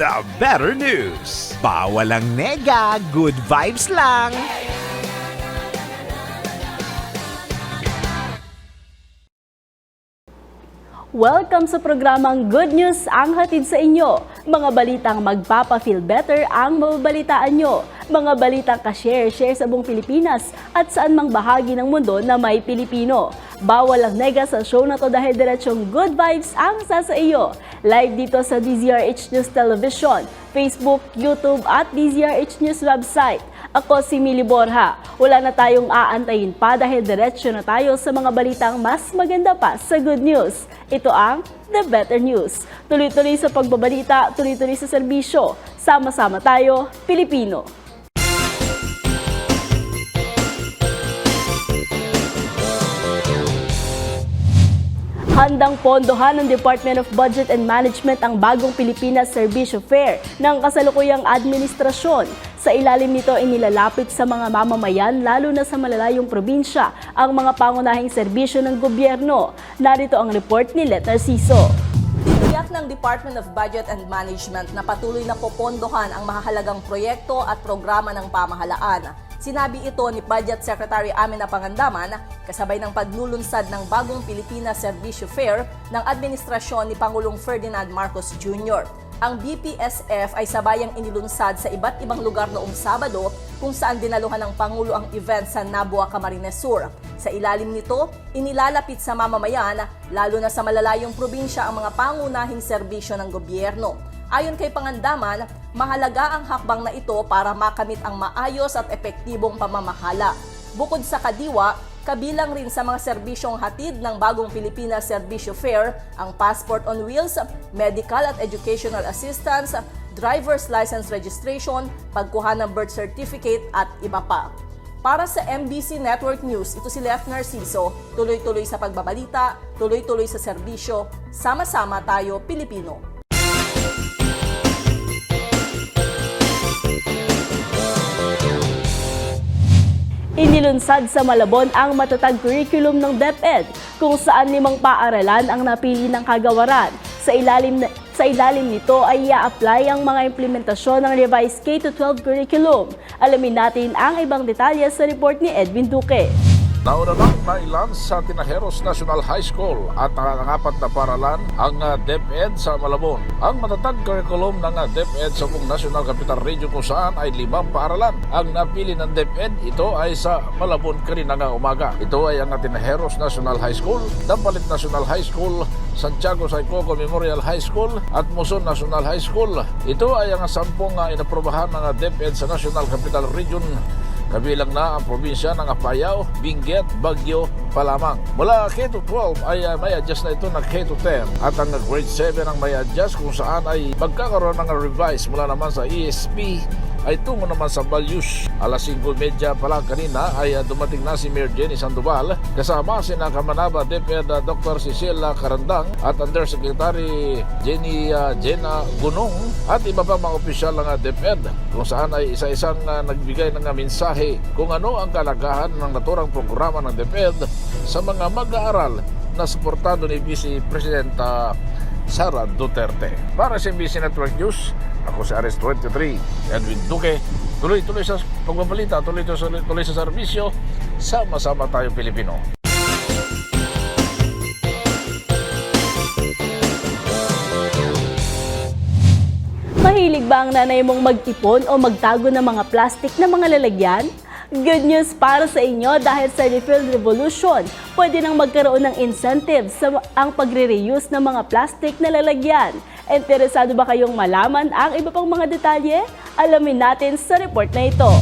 The Better News. Bawal ang nega, good vibes lang. Welcome sa programang Good News ang hatid sa inyo. Mga balitang magpapa-feel better ang mababalitaan nyo. Mga balitang ka-share-share sa buong Pilipinas at saan mang bahagi ng mundo na may Pilipino. Bawal ang nega sa show na to dahil diretsyong good vibes ang sa sa iyo. Live dito sa DZRH News Television, Facebook, YouTube at DZRH News website. Ako si Mili Borja. Wala na tayong aantayin pa dahil diretsyo na tayo sa mga balitang mas maganda pa sa good news. Ito ang The Better News. Tuloy-tuloy sa pagbabalita, tuloy-tuloy sa serbisyo. Sama-sama tayo, Pilipino. Handang pondohan ng Department of Budget and Management ang bagong Pilipinas Servicio Fair ng kasalukuyang administrasyon. Sa ilalim nito inilalapit sa mga mamamayan lalo na sa malalayong probinsya ang mga pangunahing serbisyo ng gobyerno. Narito ang report ni Let Narciso. Tiniyak ng Department of Budget and Management na patuloy na popondohan ang mahahalagang proyekto at programa ng pamahalaan. Sinabi ito ni Budget Secretary Amina Pangandaman kasabay ng paglulunsad ng bagong Pilipinas Servisyo Fair ng administrasyon ni Pangulong Ferdinand Marcos Jr. Ang BPSF ay sabayang inilunsad sa iba't ibang lugar noong Sabado kung saan dinaluhan ng Pangulo ang event sa Nabua, Camarines Sur. Sa ilalim nito, inilalapit sa mamamayan, lalo na sa malalayong probinsya ang mga pangunahing serbisyo ng gobyerno. Ayon kay Pangandaman, mahalaga ang hakbang na ito para makamit ang maayos at epektibong pamamahala. Bukod sa kadiwa, kabilang rin sa mga serbisyong hatid ng bagong Pilipinas Servisyo Fair ang passport on wheels, medical at educational assistance, driver's license registration, pagkuha ng birth certificate at iba pa. Para sa MBC Network News, ito si Left Narciso, tuloy-tuloy sa pagbabalita, tuloy-tuloy sa serbisyo, sama-sama tayo Pilipino. Inilunsad sa Malabon ang matatag curriculum ng DepEd kung saan limang paaralan ang napili ng kagawaran. Sa ilalim, sa ilalim nito ay i-apply ang mga implementasyon ng revised K-12 curriculum. Alamin natin ang ibang detalye sa report ni Edwin Duque. Nauna nang nailan sa Tinajeros National High School at ang apat na paralan ang uh, DepEd sa Malabon. Ang matatag curriculum ng uh, DepEd sa buong National Capital Region kung saan ay limang paaralan. Ang napili ng DepEd, ito ay sa Malabon kanina nga umaga. Ito ay ang Tinajeros National High School, Dampalit National High School, Santiago Saycoco Memorial High School at Muson National High School. Ito ay ang sampung uh, inaprobahan ng DepEd sa National Capital Region Kabilang na ang probinsya ng Apayao, Benguet, Baguio, Palamang. Mula K-12 ay uh, may adjust na ito na K-10 at ang grade 7 ang may adjust kung saan ay magkakaroon ng revise mula naman sa ESP ay tungo naman sa Balyus. Alas 5.30 pa lang kanina ay uh, dumating na si Mayor Jenny Sandoval kasama si na Kamanaba DepEd uh, Dr. Cecilia Carandang at Undersecretary Jenny uh, Jenna Gunong at iba pa mga opisyal ng DepEd kung saan ay isa-isang uh, nagbigay ng mensahe kung ano ang kalagahan ng naturang programa ng DepEd sa mga mag-aaral na suportado ni Vice President uh, Sara Duterte. Para sa MBC Network News, ako si Ares 23, Edwin Duque. Tuloy-tuloy sa pagbabalita, tuloy-tuloy sa, tuloy sa serbisyo, sama-sama tayo Pilipino. Mahilig ba ang nanay mong magtipon o magtago ng mga plastik na mga lalagyan? Good news para sa inyo dahil sa Refill Revolution, pwede nang magkaroon ng incentives sa ang pagre-reuse ng mga plastic na lalagyan. Interesado ba kayong malaman ang iba pang mga detalye? Alamin natin sa report na ito.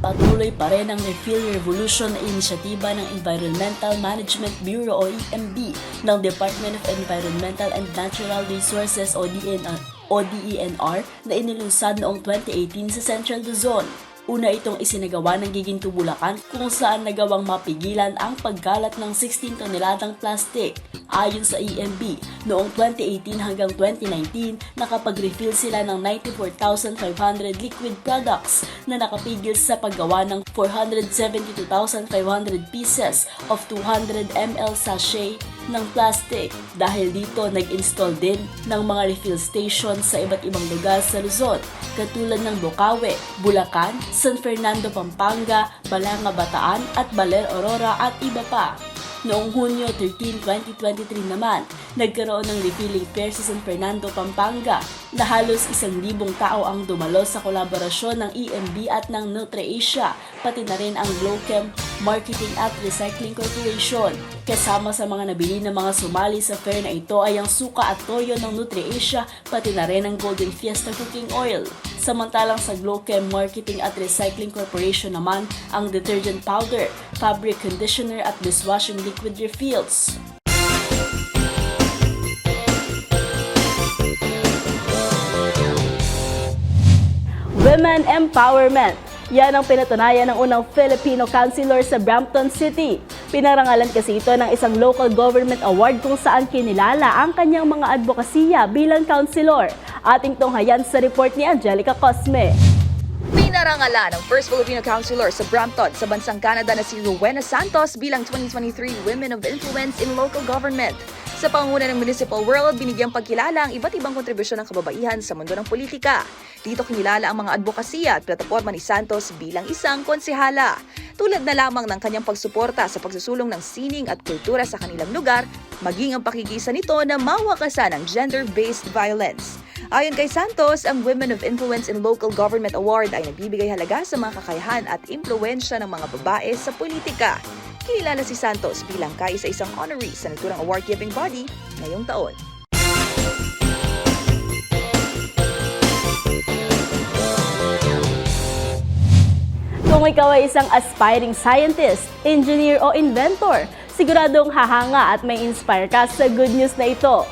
Patuloy pa rin ang Refill Revolution na inisyatiba ng Environmental Management Bureau o EMB ng Department of Environmental and Natural Resources o DNR, o DENR na inilunsad noong 2018 sa Central Luzon. Una itong isinagawa ng Giginto Bulacan kung saan nagawang mapigilan ang pagkalat ng 16 toneladang plastic. Ayon sa EMB, noong 2018 hanggang 2019, nakapag-refill sila ng 94,500 liquid products na nakapigil sa paggawa ng 472,500 pieces of 200 ml sachet ng plastic. Dahil dito, nag-install din ng mga refill station sa iba't ibang lugar sa Luzon, katulad ng Bukawe, Bulacan, San Fernando, Pampanga, Balanga, Bataan at Baler, Aurora at iba pa. Noong Hunyo 13, 2023 naman, nagkaroon ng refilling fair sa San Fernando, Pampanga na halos isang libong tao ang dumalo sa kolaborasyon ng EMB at ng NutriAsia, pati na rin ang Glowchem Marketing at Recycling Corporation. Kasama sa mga nabili ng mga sumali sa fair na ito ay ang suka at toyo ng NutriAsia, pati na rin ang Golden Fiesta Cooking Oil. Samantalang sa Glowchem Marketing at Recycling Corporation naman ang detergent powder, fabric conditioner at dishwashing liquid refills. Women Empowerment. Yan ang pinatunayan ng unang Filipino councilor sa Brampton City. Pinarangalan kasi ito ng isang local government award kung saan kinilala ang kanyang mga advokasya bilang councilor. Ating tunghayan sa report ni Angelica Cosme. Pinarangalan ng First Filipino Councilor sa Brampton sa bansang Canada na si Rowena Santos bilang 2023 Women of Influence in Local Government. Sa panguna ng Municipal World, binigyang pagkilala ang iba't ibang kontribusyon ng kababaihan sa mundo ng politika. Dito kinilala ang mga advokasya at plataforma ni Santos bilang isang konsehala. Tulad na lamang ng kanyang pagsuporta sa pagsusulong ng sining at kultura sa kanilang lugar, maging ang pakikisa nito na mawakasan ang gender-based violence. Ayon kay Santos, ang Women of Influence in Local Government Award ay nagbibigay halaga sa mga kakayahan at impluensya ng mga babae sa politika. Kinilala si Santos bilang kaisa-isang honoree sa naturang award-giving body ngayong taon. Kung ikaw ay isang aspiring scientist, engineer o inventor, siguradong hahanga at may inspire ka sa good news na ito.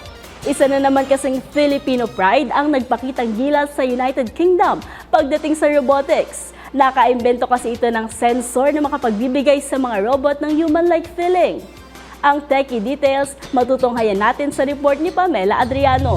Isa na naman kasing Filipino pride ang nagpakitang gilas sa United Kingdom pagdating sa robotics. Nakaimbento kasi ito ng sensor na makapagbibigay sa mga robot ng human-like feeling. Ang techie details matutunghayan natin sa report ni Pamela Adriano.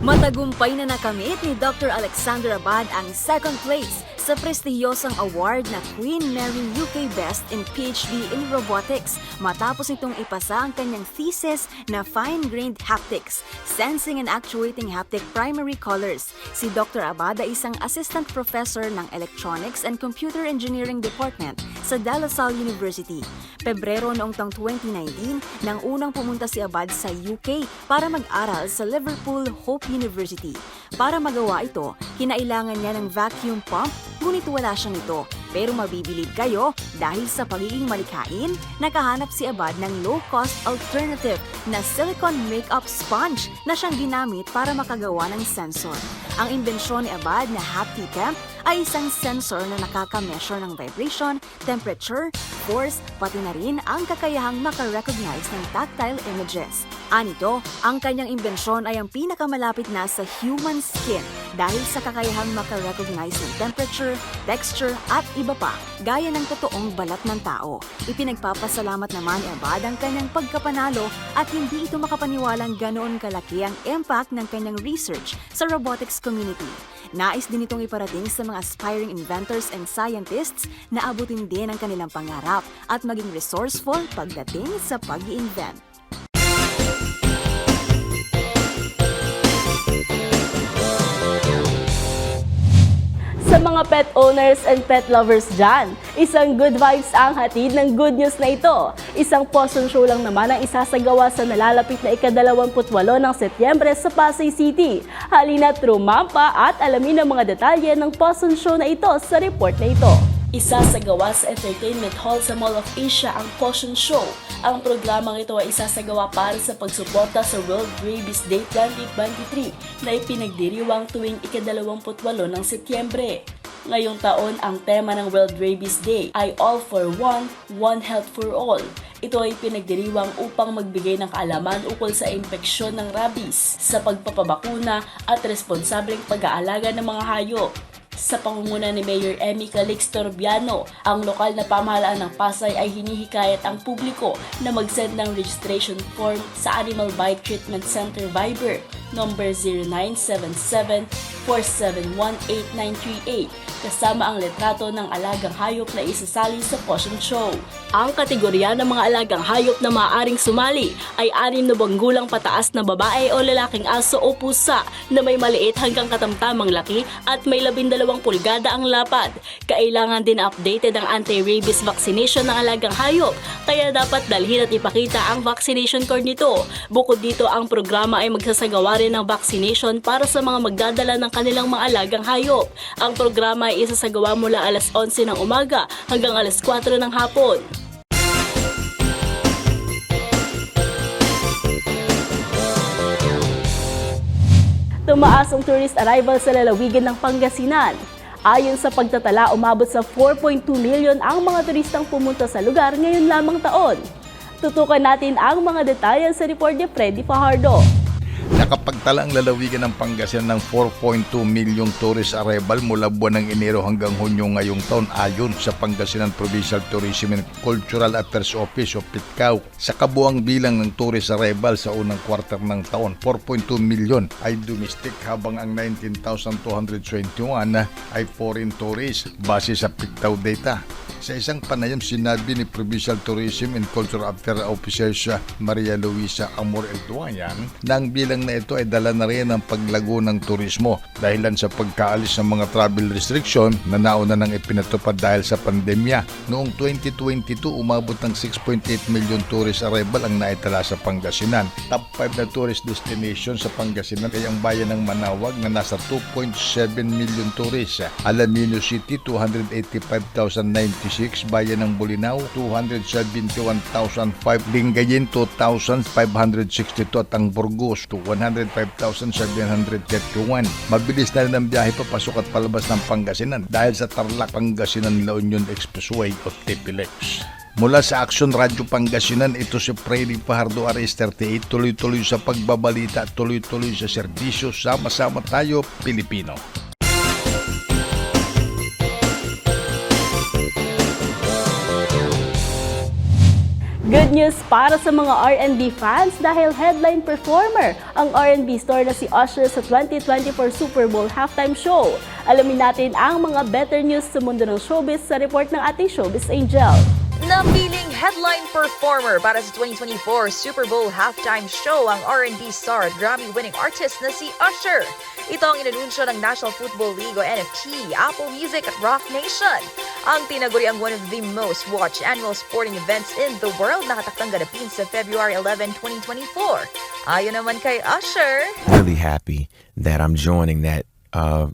Matagumpay na nakamit ni Dr. Alexander Abad ang second place sa prestihiyosang award na Queen Mary UK Best in PhD in Robotics matapos itong ipasa ang kanyang thesis na Fine-Grained Haptics, Sensing and Actuating Haptic Primary Colors. Si Dr. Abad ay isang assistant professor ng Electronics and Computer Engineering Department sa De La Salle University. Pebrero noong taong 2019 nang unang pumunta si Abad sa UK para mag-aral sa Liverpool Hope University. Para magawa ito, kinailangan niya ng vacuum pump, ngunit wala siya nito. Pero mabibilib kayo dahil sa pagiging malikhain, nakahanap si Abad ng low-cost alternative na silicone makeup sponge na siyang ginamit para makagawa ng sensor. Ang imbensyon ni Abad na HaptiTemp ay isang sensor na nakaka-measure ng vibration, temperature, force, pati na rin ang kakayahang makarecognize ng tactile images. Anito, ang kanyang imbensyon ay ang pinakamalapit na sa human skin dahil sa kakayahang makarecognize ng temperature, texture at iba pa, gaya ng totoong balat ng tao. Ipinagpapasalamat naman ni Abad ang kanyang pagkapanalo at hindi ito makapaniwalang ganoon kalaki ang impact ng kanyang research sa robotics community. Nais din itong iparating sa mga aspiring inventors and scientists na abutin din ang kanilang pangarap at maging resourceful pagdating sa pag Mga pet owners and pet lovers dyan, isang good vibes ang hatid ng good news na ito. Isang possum show lang naman ang isasagawa sa nalalapit na ika-28 ng Setyembre sa Pasay City. Halina't rumampa at alamin ang mga detalye ng possum show na ito sa report na ito. Isasagawa sa Entertainment Hall sa Mall of Asia ang Potion Show. Ang programang ito ay isasagawa para sa pagsuporta sa World Rabies Day 2023 na ipinagdiriwang tuwing ika-28 ng Setyembre. Ngayong taon, ang tema ng World Rabies Day ay All for One, One Health for All. Ito ay pinagdiriwang upang magbigay ng kaalaman ukol sa impeksyon ng rabies, sa pagpapabakuna at responsableng pag-aalaga ng mga hayop. Sa pangunguna ni Mayor Emmy Calix Torbiano, ang lokal na pamahalaan ng Pasay ay hinihikayat ang publiko na mag-send ng registration form sa Animal Bite Treatment Center Viber number 0977-471-8938 kasama ang letrato ng alagang hayop na isasali sa Potion Show. Ang kategorya ng mga alagang hayop na maaaring sumali ay anim na buwang gulang pataas na babae o lalaking aso o pusa na may maliit hanggang katamtamang laki at may labindalawang pulgada ang lapad. Kailangan din updated ang anti-rabies vaccination ng alagang hayop, kaya dapat dalhin at ipakita ang vaccination card nito. Bukod dito, ang programa ay magsasagawa rin ng vaccination para sa mga magdadala ng kanilang mga alagang hayop. Ang programa ay isasagawa mula alas 11 ng umaga hanggang alas 4 ng hapon. Tumaas ang tourist arrival sa lalawigan ng Pangasinan. Ayon sa pagtatala, umabot sa 4.2 million ang mga turistang pumunta sa lugar ngayon lamang taon. Tutukan natin ang mga detalye sa report ni Freddy Fajardo. Nakapagtala ang lalawigan ng Pangasinan ng 4.2 milyong tourist arrival mula buwan ng Enero hanggang Hunyo ngayong taon ayon sa Pangasinan Provincial Tourism and Cultural Affairs Office o PITCAO. Sa kabuang bilang ng tourist arrival sa unang quarter ng taon, 4.2 milyon ay domestic habang ang 19,221 ay foreign tourists base sa PITCAO data. Sa isang panayam, sinabi ni Provincial Tourism and Cultural Affairs Officer Maria Luisa Amor Elduayan na ang bilang na ito ay dala na rin ng paglago ng turismo dahilan sa pagkaalis ng mga travel restriction na nauna nang ipinatupad dahil sa pandemya. Noong 2022, umabot ng 6.8 million tourist arrival ang naitala sa Pangasinan. Top 5 na tourist destination sa Pangasinan ay ang bayan ng Manawag na nasa 2.7 million tourists. Alamino City, 285,096. Bayan ng Bulinaw, 271,005. Lingayen, 2,562. At ang Burgos, to 105,731. Mabilis na rin ang biyahe papasok at palabas ng Pangasinan dahil sa Tarlac, Pangasinan, La Union Expressway o TPLEX. Mula sa Action Radio Pangasinan, ito si Freddy Fajardo Ares 38, tuloy-tuloy sa pagbabalita tuloy-tuloy sa serbisyo. Sama-sama tayo, Pilipino. Good news para sa mga R&B fans dahil headline performer ang R&B star na si Usher sa 2024 Super Bowl halftime show. Alamin natin ang mga better news sa mundo ng showbiz sa report ng ating showbiz angel. Napiling headline performer para sa 2024 Super Bowl halftime show ang R&B star at Grammy-winning artist na si Usher. Ito ang inanunsyo ng National Football League o NFT, Apple Music at Rock Nation. Ang tinaguri ang one of the most watched annual sporting events in the world na katakdang ganapin sa February 11, 2024. Ayon naman kay Usher, really happy that I'm joining that uh,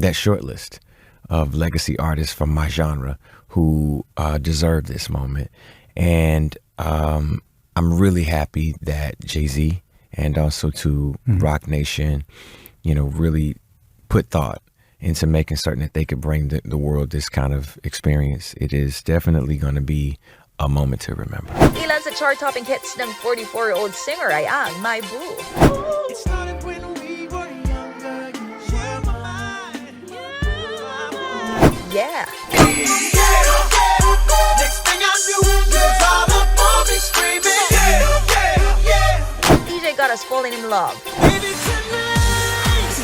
that short list of legacy artists from my genre who uh, deserve this moment, and um, I'm really happy that Jay Z and also to Rock Nation, you know, really put thought into making certain that they could bring the, the world this kind of experience. It is definitely going to be a moment to remember. ilan sa chart-topping hits ng 44-year-old singer ay ang My Boo. It me screaming. Yeah, yeah, yeah. DJ got us falling in love. Baby, tonight,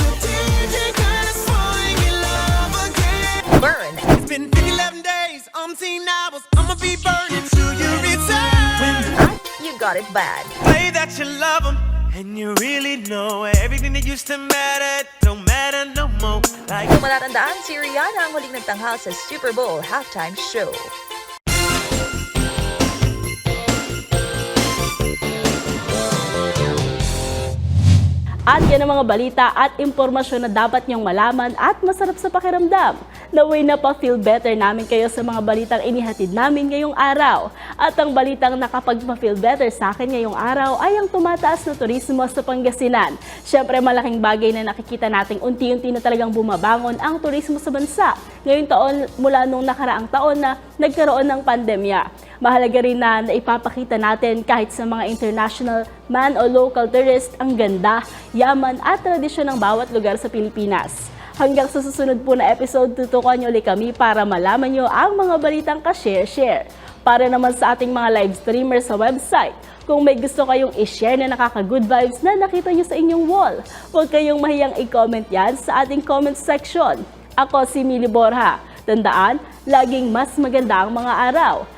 the DJ got us falling in love again. Burn. It's been 11 days, umpteen hours. I'ma be burning till you return. You got it bad. Play that you love love 'em, and you really know everything that used to matter don't matter no more. Like Kung matatandaan, si Rihanna ang huling nagtanghal sa Super Bowl halftime show. At yan ang mga balita at impormasyon na dapat niyong malaman at masarap sa pakiramdam. Naway na pa-feel better namin kayo sa mga balitang inihatid namin ngayong araw. At ang balitang nakapagpa-feel better sa akin ngayong araw ay ang tumataas na turismo sa Pangasinan. Siyempre malaking bagay na nakikita nating unti-unti na talagang bumabangon ang turismo sa bansa. Ngayong taon mula nung nakaraang taon na nagkaroon ng pandemya. Mahalaga rin na naipapakita natin kahit sa mga international man o local tourist ang ganda, yaman at tradisyon ng bawat lugar sa Pilipinas. Hanggang sa susunod po na episode, tutukan niyo ulit kami para malaman niyo ang mga balitang ka-share-share. Para naman sa ating mga live streamers sa website, kung may gusto kayong i-share na nakaka-good vibes na nakita niyo sa inyong wall, huwag kayong mahiyang i-comment yan sa ating comment section. Ako si Mili Borja. Tandaan, laging mas maganda ang mga araw.